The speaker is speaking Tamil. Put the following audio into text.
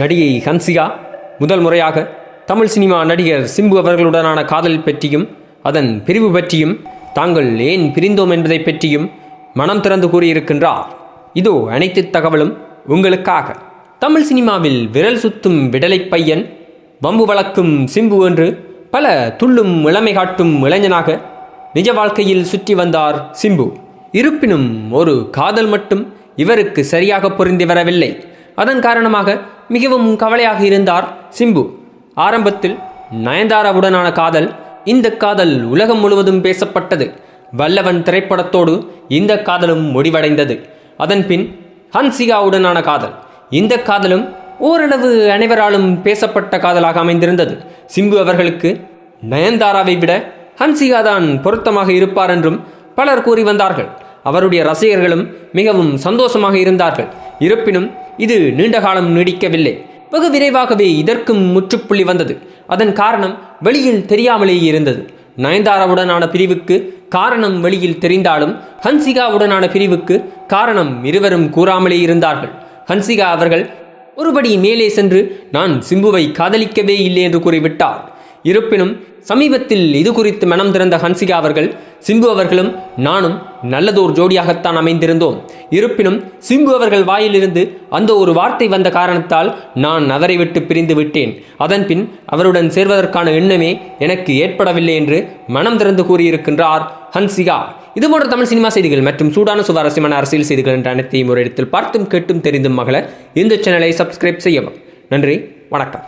நடிகை ஹன்சிகா முதல் முறையாக தமிழ் சினிமா நடிகர் சிம்பு அவர்களுடனான காதல் பற்றியும் அதன் பிரிவு பற்றியும் தாங்கள் ஏன் பிரிந்தோம் என்பதை பற்றியும் மனம் திறந்து கூறியிருக்கின்றார். இதோ அனைத்து தகவலும் உங்களுக்காக. தமிழ் சினிமாவில் விரல் சுத்தும் விடலை பையன் வம்பு வளர்க்கும் சிம்பு என்று பல துள்ளும் இளமை காட்டும் இளைஞனாக நிஜ வாழ்க்கையில் சுற்றி வந்தார் சிம்பு. இருப்பினும் ஒரு காதல் மட்டும் இவருக்கு சரியாக பொருந்தி வரவில்லை. அதன் காரணமாக மிகவும் கவலையாக இருந்தார் சிம்பு. ஆரம்பத்தில் நயன்தாராவுடனான காதல் இந்த காதல் உலகம் முழுவதும் பேசப்பட்டது. வல்லவன் திரைப்படத்தோடு இந்த காதலும் முடிவடைந்தது. அதன்பின் ஹன்சிகாவுடனான காதல் இந்த காதலும் ஓரளவு அனைவராலும் பேசப்பட்ட காதலாக அமைந்திருந்தது. சிம்பு அவர்களுக்கு நயன்தாராவை விட ஹன்சிகா தான் பொருத்தமாக இருப்பார் என்றும் பலர் கூறி வந்தார்கள். அவருடைய ரசிகர்களும் மிகவும் சந்தோஷமாக இருந்தார்கள். இருப்பினும் இது நீண்ட காலம் நீடிக்கவில்லை. வெகு விரைவாகவே இதற்கும் முற்றுப்புள்ளி வந்தது. அதன் காரணம் வெளியில் தெரியாமலேயே இருந்தது. நயன்தாராவுடனான பிரிவுக்கு காரணம் வெளியில் தெரிந்தாலும் ஹன்சிகாவுடனான பிரிவுக்கு காரணம் இருவரும் கூறாமலே இருந்தார்கள். ஹன்சிகா அவர்கள் ஒருபடி மேலே சென்று நான் சிம்புவை காதலிக்கவே இல்லை என்று கூறிவிட்டார். இருப்பினும் சமீபத்தில் இது குறித்து மனம் திறந்த ஹன்சிகா அவர்கள் சிம்பு அவர்களும் நானும் நல்லதோர் ஜோடியாகத்தான் அமைந்திருந்தோம். இருப்பினும் சிம்பு அவர்கள் வாயிலிருந்து அந்த ஒரு வார்த்தை வந்த காரணத்தால் நான் அவரை விட்டு பிரிந்து விட்டேன். அதன்பின் அவருடன் சேர்வதற்கான எண்ணமே எனக்கு ஏற்படவில்லை என்று மனம் திறந்து கூறியிருக்கின்றார் ஹன்சிகா. இதுபோன்ற தமிழ் சினிமா செய்திகள் மற்றும் சூடான சுவாரஸ்யமான அரசியல் செய்திகள் என்ற அனைத்தையும் ஒரு இடத்தில் பார்த்தும் கேட்டும் தெரிந்தும் மகள இந்த சேனலை சப்ஸ்கிரைப் செய்யவும். நன்றி வணக்கம்.